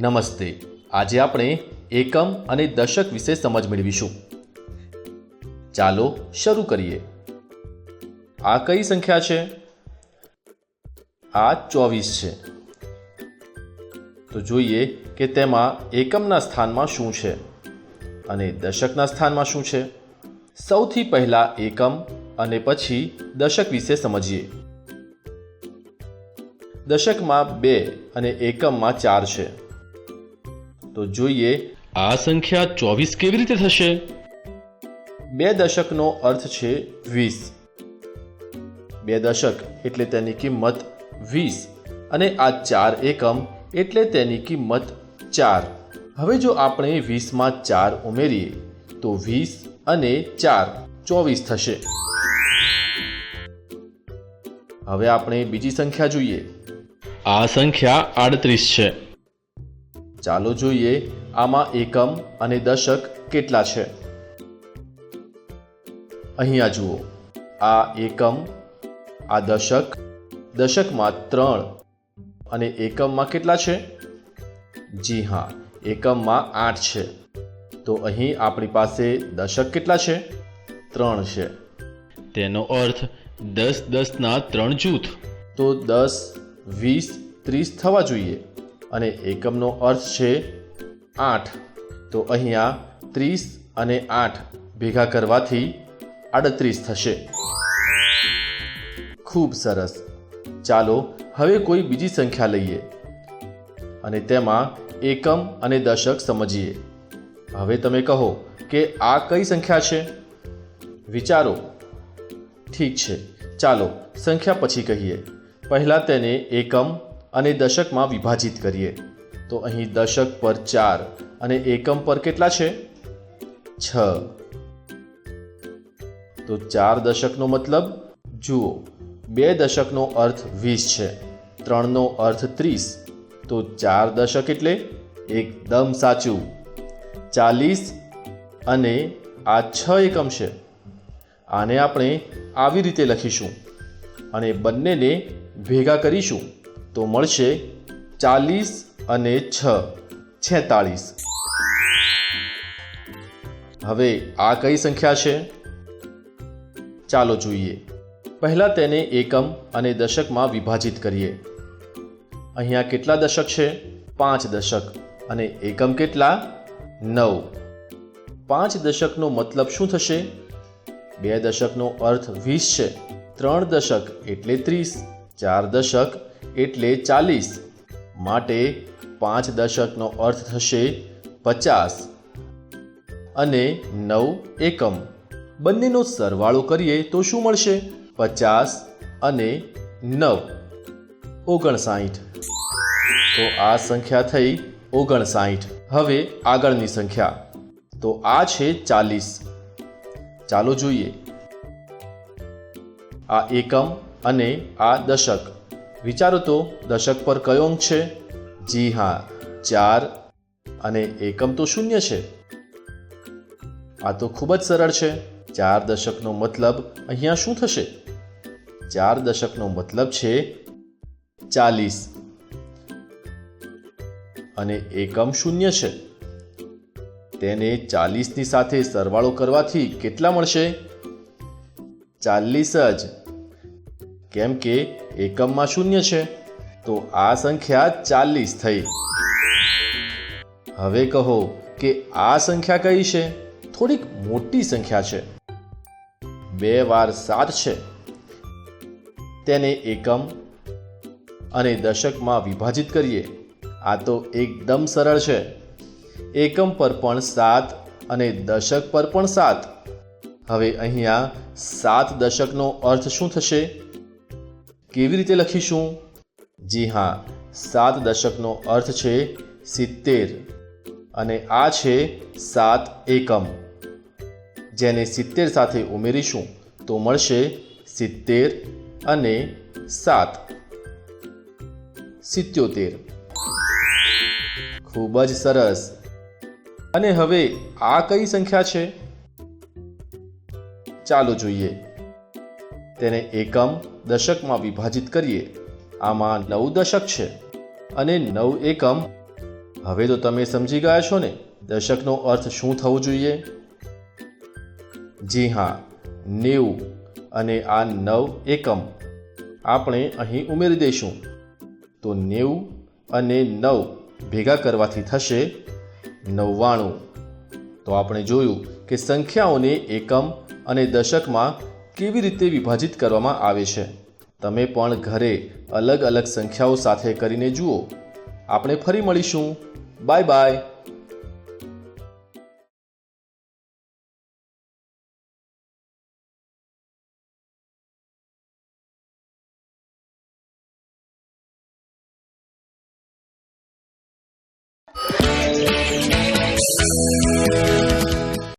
નમસ્તે. આજે આપણે એકમ અને દશક વિશે સમજ મેળવીશું. ચાલો શરૂ કરીએ. આ કઈ સંખ્યા છે? આ ચોવીસ છે. તો જોઈએ કે તેમાં એકમના સ્થાનમાં શું છે અને દશકના સ્થાનમાં શું છે. સૌથી પહેલા એકમ અને પછી દશક વિશે સમજીએ. દશકમાં બે અને એકમમાં ચાર છે. તો જોઈએ આ સંખ્યા ચોવીસ કેવી રીતે થશે? બે દશકનો અર્થ છે વીસ. બે દશક એટલે તેની કિંમત વીસ અને આ ચાર એકમ એટલે તેની કિંમત ચાર. હવે જો આપણે વીસમાં ચાર ઉમેરીએ તો વીસ અને ચાર ચોવીસ થશે. હવે આપણે બીજી સંખ્યા જોઈએ. આ સંખ્યા આડત્રીસ છે. ચાલો જોઈએ આમાં એકમ અને દશક કેટલા છે. અહીંયા જુઓ. આ એકમ આ દશક દશકમાં ત્રણ. અને એકમમાં કેટલા છે? જી હા એકમમાં આઠ છે. તો અહીં આપણી પાસે દશક કેટલા છે? ત્રણ છે. તેનો અર્થ દસ દસના ત્રણ જૂથ. તો દસ વીસ ત્રીસ થવા જોઈએ. અને એકમનો અર્થ છે આઠ. તો અહીંયા ત્રીસ અને આઠ ભેગા કરવાથી આડત્રીસ થશે. ખૂબ સરસ. ચાલો હવે કોઈ બીજી સંખ્યા લઈએ. અને તેમાં એકમ અને દશક સમજીએ. હવે તમે કહો કે આ કઈ સંખ્યા છે? વિચારો. ઠીક છે. ચાલો સંખ્યા પછી કહીએ. પહેલાં તેને એકમ અને દશકમાં વિભાજિત કરીએ. તો અહીં દશક પર ચાર અને એકમ પર કેટલા છે? છ. તો ચાર દશકનો મતલબ, જુઓ, બે દશકનો અર્થ વીસ છે, ત્રણનો અર્થ ત્રીસ. તો ચાર દશક એટલે એકદમ સાચું. ચાલીસ અને આ છ એકમ છે. આને આપણે આવી રીતે લખીશું. અને બંનેને ભેગા કરીશું તો મળશે ચાલીસ અને છ, છેતાળીસ. હવે આ કઈ સંખ્યા છે? ચાલો જોઈએ. પહેલાં તેને એકમ અને દશકમાં વિભાજિત કરીએ. અહીંયા કેટલા દશક છે? પાંચ દશક. અને એકમ કેટલા? નવ. પાંચ દશકનો મતલબ શું થશે? બે દશકનો અર્થ વીસ છે. ત્રણ દશક એટલે ત્રીસ. ચાર દશક એટલે ચાલીસ. માટે પાંચ દશકનો અર્થ થશે પચાસ. અને નવ એકમ. બંનેનો સરવાળો કરીએ તો શું મળશે? પચાસ અને નવ. ઓગણસાઠ. તો આ સંખ્યા થઈ ઓગણસાઠ. હવે આગળની સંખ્યા. તો આ છે ચાલીસ. ચાલો જોઈએ. આ એકમ અને આ દશક. વિચારો તો, દશક પર કયો અંક છે? જી હા, ચાર અને એકમ તો શૂન્ય છે. આ તો ખૂબ જ સરળ છે. ચાર દશકનો મતલબ અહીંયા શું થશે? ચાર દશકનો મતલબ છે ચાલીસ. અને એકમ શૂન્ય છે. તેને ચાલીસની સાથે સરવાળો કરવાથી કેટલા મળશે? ચાલીસ જ. કેમ કે એકમમાં શૂન્ય છે? તો આ સંખ્યા ચાલીસ થઈ. હવે કહો કે આ સંખ્યા કઈ છે? થોડીક મોટી સંખ્યા છે. બે વાર સાત છે. તેને એકમ અને દશકમાં વિભાજિત કરીએ. આ તો એકદમ સરળ છે. એકમ પર પણ સાત અને દશક પર પણ સાત. હવે અહીંયા સાત દશકનો અર્થ શું થશે? કેવી રીતે લખીશું? જી હા, સાત દશકનો અર્થ છે સિત્તેર અને આ છે સાત એકમ. જેને સિત્તેર સાથે ઉમેરીશું તો મળશે સિત્તેર અને સાત. સિત્યોતેર. ખૂબ જ સરસ. અને હવે આ કઈ સંખ્યા છે? ચાલો જોઈએ. તેને એકમ દશકમાં વિભાજિત કરીએ. આમાં નવ દશક છે અને નવ એકમ. હવે તો તમે સમજી ગયા છો ને, દશકનો અર્થ શું થવો જોઈએ? જી હા, નેવું અને આ નવ એકમ. આપણે અહીં ઉમેરી દઈશું. તો નેવું અને નવ ભેગા કરવાથી થશે નવ્વાણું. તો આપણે જોયું કે સંખ્યાઓને એકમ અને દશકમાં કેવી રીતે વિભાજિત કરવામાં આવે છે? તમે પણ ઘરે અલગ અલગ સંખ્યાઓ સાથે કરીને જુઓ. આપણે ફરી મળીશું. Bye bye.